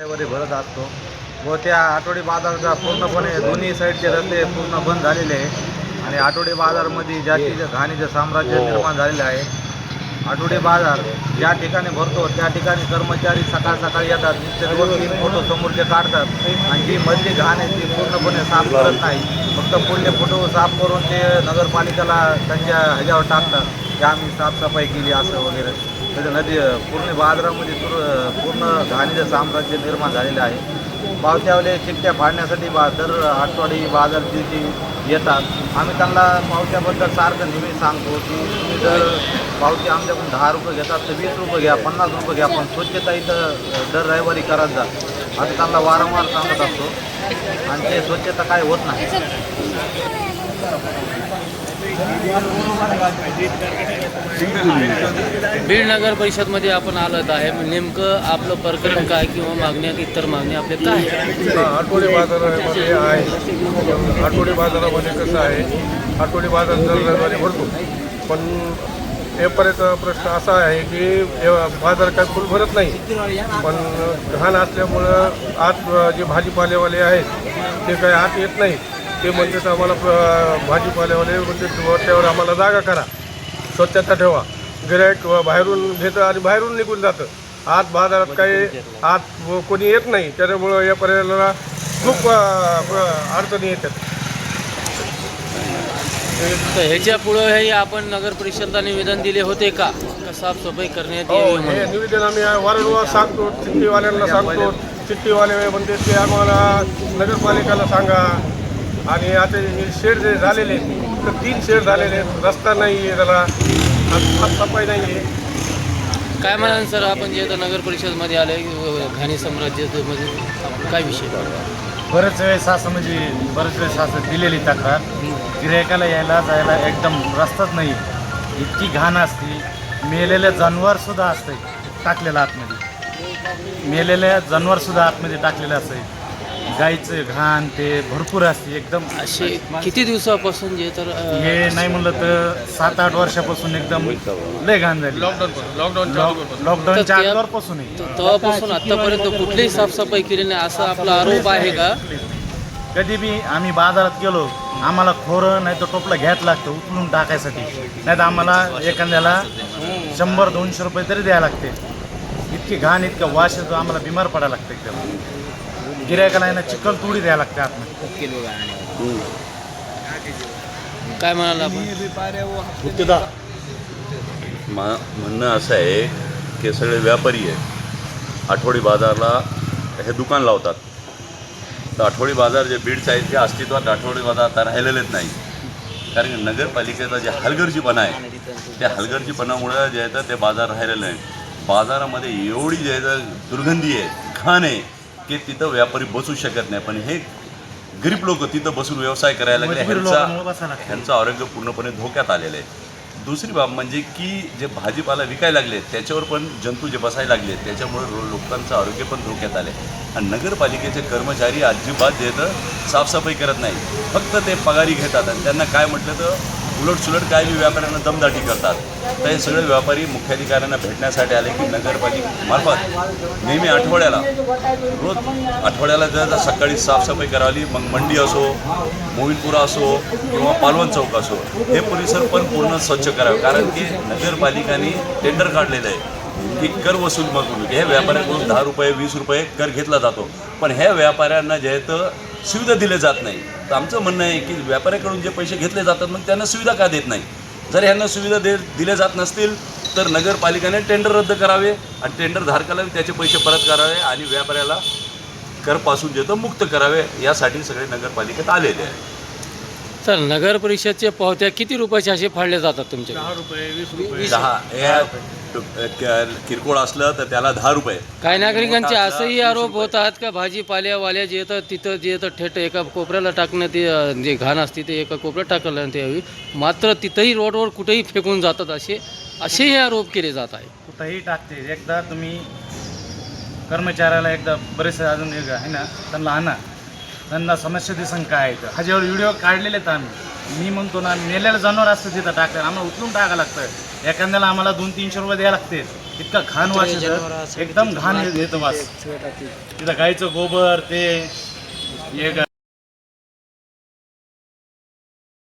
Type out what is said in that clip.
भरत असतो. व त्या आठवडी बाजारचा पूर्णपणे दोन्ही साईडचे रस्ते पूर्ण बंद झालेले आहे. आणि आठवडी बाजारमध्ये जास्तीचं घाणीचं साम्राज्य निर्माण झालेलं आहे. आठवडी बाजार ज्या ठिकाणी भरतो त्या ठिकाणी कर्मचारी सकाळ सकाळी येतात. दोन तीन फोटो समोरचे काढतात. आणि जी मधली घाण आहे ती पूर्णपणे साफ करत नाही. फक्त पुढले फोटो साफ करून ते नगरपालिकेला त्यांच्या ह्याच्यावर टाकतात. की आम्ही साफसफाई केली असं वगैरे. त्याच्या नदी पूर्ण बाजारामध्ये पूर्ण घाणीचं साम्राज्य निर्माण झालेलं आहे. पावत्यावले चिठ्ठ्या फाडण्यासाठी बा दर आठवडी बाजार दिवशी येतात. आम्ही त्यांना पावत्याबद्दल सारखं नेहमी सांगतो की तुम्ही जर पावती आमच्याकडून दहा रुपये घेतात तर वीस रुपये घ्या पन्नास रुपये घ्या पण स्वच्छता इथं दर रविवारी करत जा. असं त्यांना वारंवार सांगत असतो. आणि ते स्वच्छता काय होत नाही. बीड नगर परिषदमध्ये आपण आलत आहे. नेमकं आपलं प्रकरण काय किंवा मागण्या इतर मागण्या आपल्या काय? आठवडी बाजारामध्ये आहे. आठवडी बाजारामध्ये कसं आहे? आठवडी बाजार दर रविवारी भरतो पण एपर्यंत प्रश्न असा आहे की हे बाजार काय फुल भरत नाही. पण घाण असल्यामुळं आत जे भाजीपालेवाले आहेत ते काही आत येत नाही. ते म्हणतात आम्हाला भाजीपालेवाले म्हणजे त्यावर आम्हाला जागा करा. स्वच्छता ठेवा. गिरायक बाहेरून घेतं आणि बाहेरून निघून जातं. आत बाजारात काही आत कोणी येत नाही. त्याच्यामुळं या पर्यायाला खूप अडचणी येतात. तर ह्याच्या पुढेही आपण नगर परिषदला निवेदन दिले होते का का साफसफाई करण्यात हो यावी हे म्हणून? निवेदन आम्ही वारंवार सांगतो चिठ्ठीवाल्यांना सांगतो चिठ्ठीवाले म्हणते ते आम्हाला नगरपालिकेला सांगा आणि आता हे शेड जे झालेले आहेत, तर तीन शेड झालेले आहेत रस्ता नाही आहे त्याला साफसफाई नाही आहे काय म्हणाल सर आपण जे आता नगर परिषदमध्ये आले घाणी साम्राज्यामध्ये आपलं काय विषय बरेच वेळेस असं म्हणजे बरेच वेळेस असं दिलेली तक्रार. गिरायकाला यायला जायला एकदम रस्ताच नाही. इतकी घाण असते. मेलेलं जनावरसुद्धा असते टाकलेलं आतमध्ये. मेलेल्या जनावरसुद्धा आतमध्ये टाकलेलं असते गाईचं घाण ते भरपूर असते एकदम असे किती दिवसापासून जे तर हे नाही म्हणलं तर सात आठ वर्षापासून एकदम लय घाण झाली. लॉकडाऊन लॉकडाऊनच्या अगोदरपासूनही त- तेव्हापासून आतापर्यंत कुठलीही साफसफाई केली नाही असा आपला आरोप आहे का? कधी बी आम्ही बाजारात गेलो आम्हाला खोरं नाही तर टोपलं घ्यायला लागतं उचलून टाकायसाठी. नाही तर आम्हाला एखाद्याला शंभर दोनशे रुपये तरी द्यायला लागते. इतकी घाण इतका वास येतो आम्हाला बिमार पडायला लागतं एकदम. गिरायकाला आहे ना चिकल तुडी द्यायला लागते आतमध्ये. काय म्हणाल आपण? मा म्हणणं असं आहे की सगळे व्यापारी आहे. आठवडी बाजारला हे दुकान लावतात. तर आठवडी बाजार जे बीडचं आहे ते अस्तित्वात आठवडी बाजार आता राहिलेलेच नाही. कारण की नगरपालिकेचा जे हलगर्जीपणा आहे त्या हलगर्जीपणामुळं जे आहे तर ते बाजार राहिलेलं नाही. बाजारामध्ये एवढी जे आहे तर दुर्गंधी आहे घाण आहे. की तिथं व्यापारी बसू शकत नाही. पण हे गरीब लोक तिथं बसून व्यवसाय करायला लागले ह्यांचा. ह्यांचं आरोग्य पूर्णपणे धोक्यात आलेलं आहे. दुसरी बाब म्हणजे की जे भाजीपाला विकायला लागले त्याच्यावर पण जंतू जे बसायला लागले त्याच्यामुळे लोकांचं आरोग्य पण धोक्यात आले आणि नगरपालिकेचे कर्मचारी अजिबात जे तर साफसफाई करत नाही. फक्त ते पगारी घेतात आणि त्यांना काय म्हटलं तर उलट सुलट बी व्यापाऱ्यांना दमदाटी करतात. तर हे सगळे व्यापारी मुख्याधिकाऱ्यांना भेटण्यासाठी आले की नगरपालिकेमार्फत नेहमी आठवड्याला रोज आठवड्याला जर सकाळी साफसफाई करावी मग मंडी असो मोविलपुरा असो किंवा पालवण चौक असो हे परिसर पण पूर्ण स्वच्छ करावे. कारण की नगरपालिकांनी टेंडर काढलेलं आहे की कर वसूल मग हे व्यापाऱ्यांकडून दहा रुपये वीस रुपये कर घेतला जातो. पण ह्या व्यापाऱ्यांना जे आहे तर सुविधा दिल्या जात नाही. तर आमचं म्हणणं आहे की व्यापाऱ्याकडून जे पैसे घेतले जातात मग त्यांना सुविधा का देत नाही? जर ह्यांना सुविधा दे दिल्या जात नसतील तर नगरपालिकेने टेंडर रद्द करावे आणि टेंडर धारकाला त्याचे पैसे परत करावे आणि व्यापाऱ्याला करपासून जे तर मुक्त करावे यासाठी सगळे नगरपालिकेत आलेले आहे तर नगर परिषदच्या पावत्या किती रुपयाचे असे फाडले जातात तुमच्या दहा रुपये वीस रुपये. दहा या किरकोळ असलं तर त्याला दहा रुपये. काही नागरिकांचे असंही आरोप होतात का भाजीपाल्यावाल्या जे येतात तिथं जे येतं थेट एका कोपऱ्याला टाकण्यात ते जे घाण असते ते एका कोपऱ्यात टाकण्यात यावी मात्र तिथंही रोडवर कुठेही फेकून जातात असे असेही आरोप केले जात आहे कुठंही टाकते. एकदा तुम्ही कर्मचाऱ्याला एकदा बरेचसे अजून एक आहे ना त्यांना आणा. त्यांना समस्या दिसन काय आहे तर ह्याच्यावर व्हिडिओ काढलेले आहेत आम्ही मी म्हणतो ना मेलेलं जनावर असतं तिथं टाकलं आम्हाला उचलून टाकायला लागतं. एखाद्याला आम्हाला दोन तीनशे रुपये द्यायला लागते इतका घाण वास येतं एकदम घाण येतं वास. तिथं. गाईचं गोबर ते हे